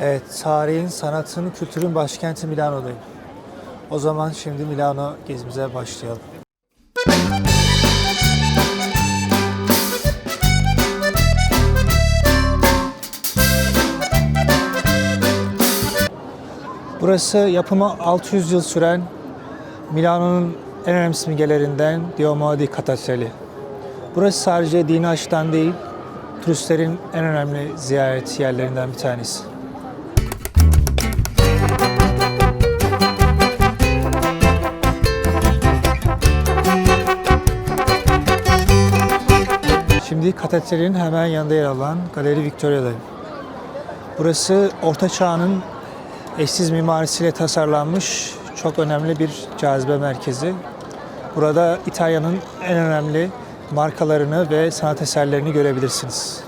Evet, tarihin, sanatın, kültürün başkenti Milano'dayım. O zaman şimdi Milano gezimize başlayalım. Burası yapımı 600 yıl süren Milano'nun en önemli simgelerinden Duomo di Catedrali. Burası sadece dini açıdan değil, turistlerin en önemli ziyaret yerlerinden bir tanesi. Şimdi katedralin hemen yanında yer alan Galeri Victoria'dayım. Burası Orta Çağ'ın eşsiz mimarisiyle tasarlanmış çok önemli bir cazibe merkezi. Burada İtalya'nın en önemli markalarını ve sanat eserlerini görebilirsiniz.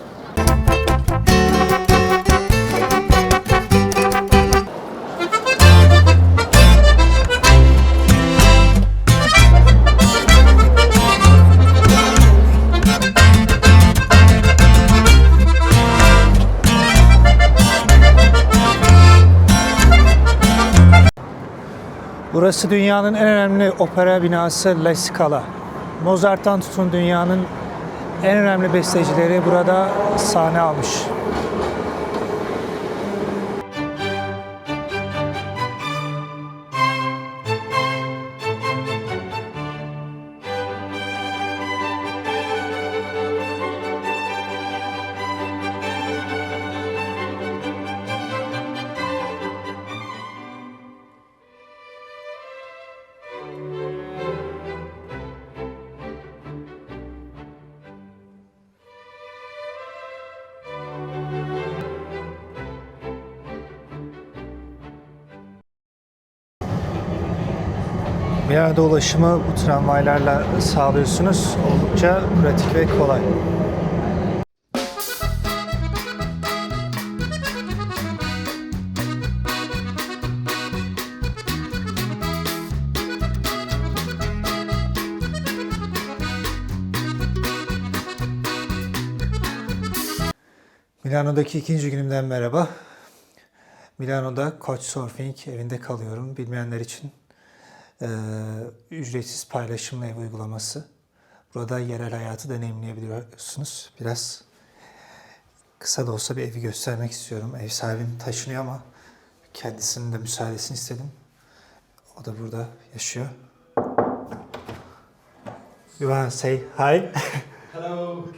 Burası dünyanın en önemli opera binası La Scala. Mozart'tan tutun dünyanın en önemli bestecileri burada sahne almış. Milano'da ulaşımı bu tramvaylarla sağlıyorsunuz. Oldukça pratik ve kolay. Milano'daki ikinci günümden merhaba. Milano'da Couchsurfing evinde kalıyorum. Bilmeyenler için e, ücretsiz paylaşımlı ev uygulaması. Burada yerel hayatı deneyimleyebiliyorsunuz. Biraz kısa da olsa bir evi göstermek istiyorum. Ev sahibim taşınıyor ama kendisinin de müsaadesini istedim. O da burada yaşıyor. You wanna say hi? Hello.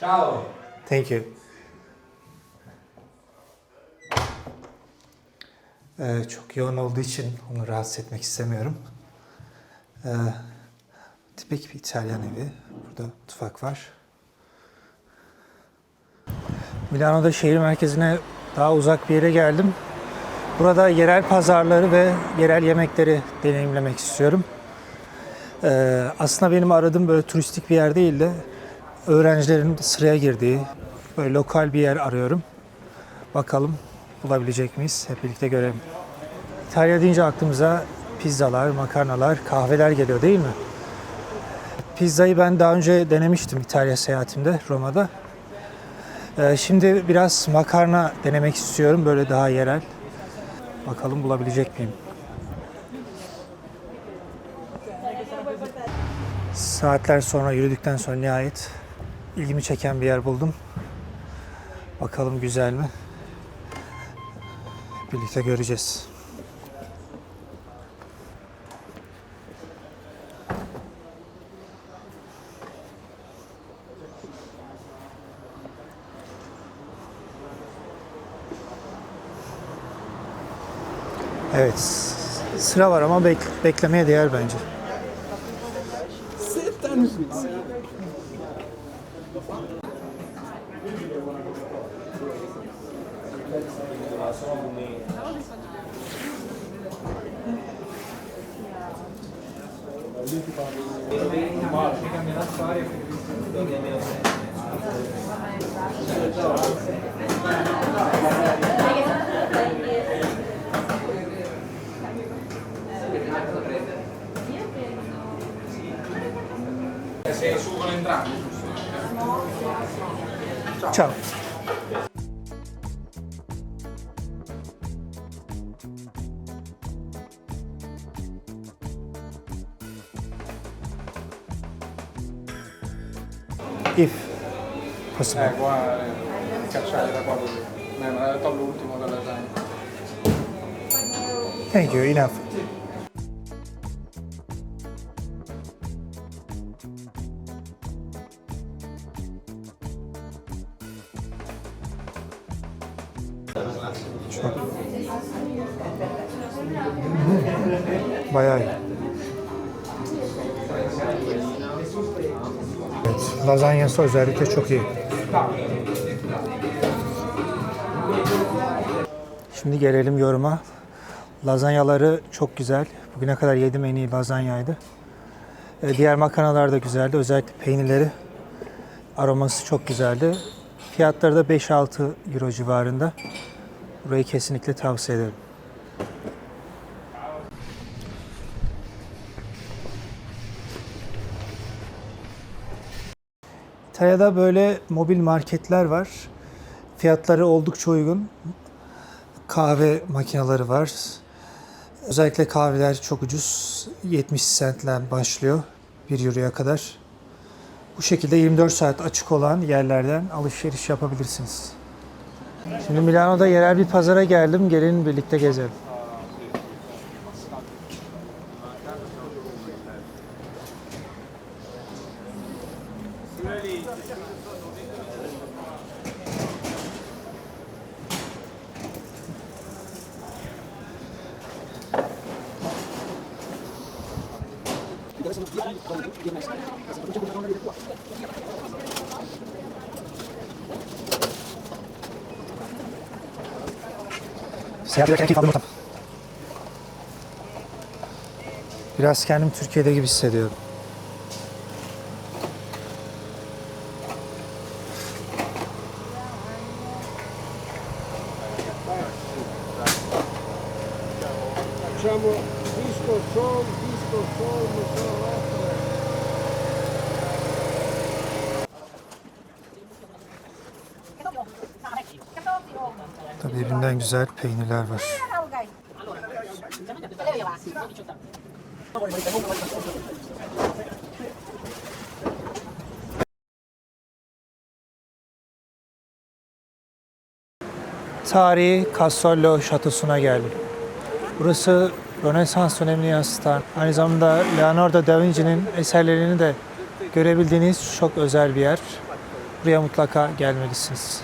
Ciao. Thank you. Ee, çok yoğun olduğu için onu rahatsız etmek istemiyorum. Ee, tipik bir İtalyan evi. Burada mutfak var. Milano'da şehir merkezine daha uzak bir yere geldim. Burada yerel pazarları ve yerel yemekleri deneyimlemek istiyorum. Ee, aslında benim aradığım böyle turistik bir yer değil de öğrencilerin sıraya girdiği böyle lokal bir yer arıyorum. Bakalım bulabilecek miyiz? Hep birlikte görelim. İtalya deyince aklımıza pizzalar, makarnalar, kahveler geliyor değil mi? Pizzayı ben daha önce denemiştim İtalya seyahatimde Roma'da. Ee, şimdi biraz makarna denemek istiyorum böyle daha yerel. Bakalım bulabilecek miyim? Saatler sonra yürüdükten sonra nihayet ilgimi çeken bir yer buldum. Bakalım güzel mi? Birlikte göreceğiz. Evet, sıra var ama bek- beklemeye değer bence. em relação ao meio. Tem que ameaçar a área. Tem que ameaçar. If possible. Eh, qua cacciare da qua così. Eh, l'ha detto all'ultimo della lasagna. Thank you, enough. Bayağı iyi. Lazanyası özellikle çok iyi. Şimdi gelelim yoruma. Lazanyaları çok güzel. Bugüne kadar yediğim en iyi lazanyaydı. Ee, Diğer makarnalar da güzeldi. Özellikle peynirleri aroması çok güzeldi. Fiyatları da 5-6 euro civarında. Burayı kesinlikle tavsiye ederim. İtalya'da böyle mobil marketler var. Fiyatları oldukça uygun kahve makineleri var. Özellikle kahveler çok ucuz. 70 centten başlıyor 1 euroya kadar. Bu şekilde 24 saat açık olan yerlerden alışveriş yapabilirsiniz. Şimdi Milano'da yerel bir pazara geldim. Gelin birlikte gezelim. Seyahat ederken keyif. Biraz kendim Türkiye'de gibi hissediyorum. Tabii birbirinden güzel peynirler var. Tarihi Castello Şatosu'na geldim. Burası Rönesans dönemini yansıtan, aynı zamanda Leonardo da Vinci'nin eserlerini de görebildiğiniz çok özel bir yer. Buraya mutlaka gelmelisiniz.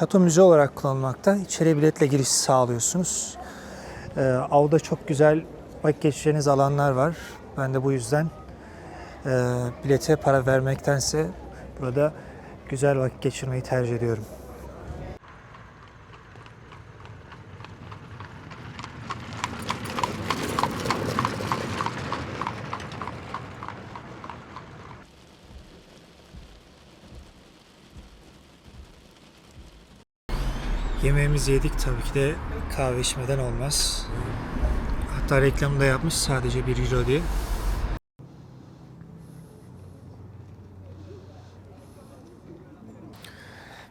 Şato müze olarak kullanılmakta. İçeri biletle giriş sağlıyorsunuz. Ee, avda çok güzel vakit geçireceğiniz alanlar var. Ben de bu yüzden e, bilete para vermektense burada güzel vakit geçirmeyi tercih ediyorum. Yemeğimizi yedik tabii ki de kahve içmeden olmaz. Hatta reklamı da yapmış sadece 1 euro diye.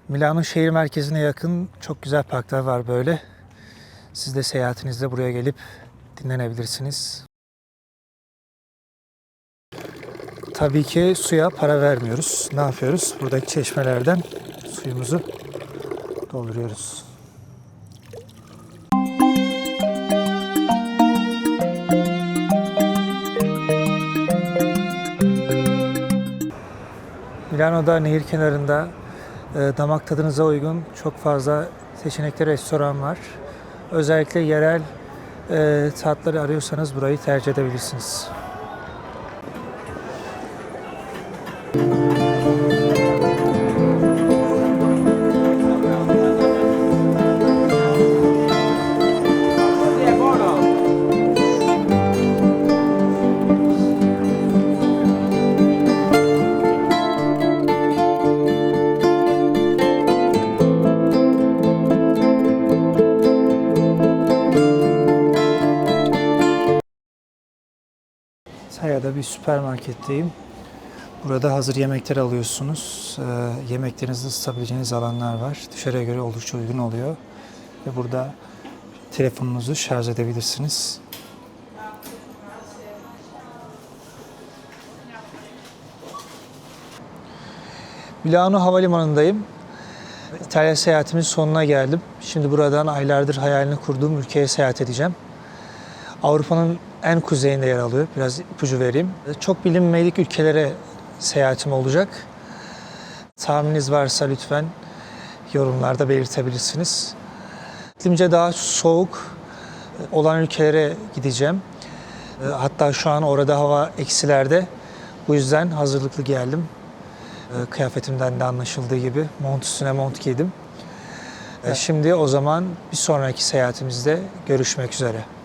Milano şehir merkezine yakın çok güzel parklar var böyle. Siz de seyahatinizde buraya gelip dinlenebilirsiniz. Tabii ki suya para vermiyoruz. Ne yapıyoruz? Buradaki çeşmelerden suyumuzu dolduruyoruz. Milano'da nehir kenarında e, damak tadınıza uygun çok fazla seçenekli restoran var. Özellikle yerel e, tatları arıyorsanız burayı tercih edebilirsiniz. Saya'da bir süpermarketteyim. Burada hazır yemekler alıyorsunuz. Ee, yemeklerinizi ısıtabileceğiniz alanlar var. Dışarıya göre oldukça uygun oluyor. Ve burada telefonunuzu şarj edebilirsiniz. Milano Havalimanı'ndayım. İtalya seyahatimin sonuna geldim. Şimdi buradan aylardır hayalini kurduğum ülkeye seyahat edeceğim. Avrupa'nın en kuzeyinde yer alıyor. Biraz ipucu vereyim. Çok bilinmedik ülkelere seyahatim olacak. Tahmininiz varsa lütfen yorumlarda belirtebilirsiniz. İklimce daha soğuk olan ülkelere gideceğim. Hatta şu an orada hava eksilerde. Bu yüzden hazırlıklı geldim. Kıyafetimden de anlaşıldığı gibi mont üstüne mont giydim. E, Şimdi o zaman bir sonraki seyahatimizde görüşmek üzere.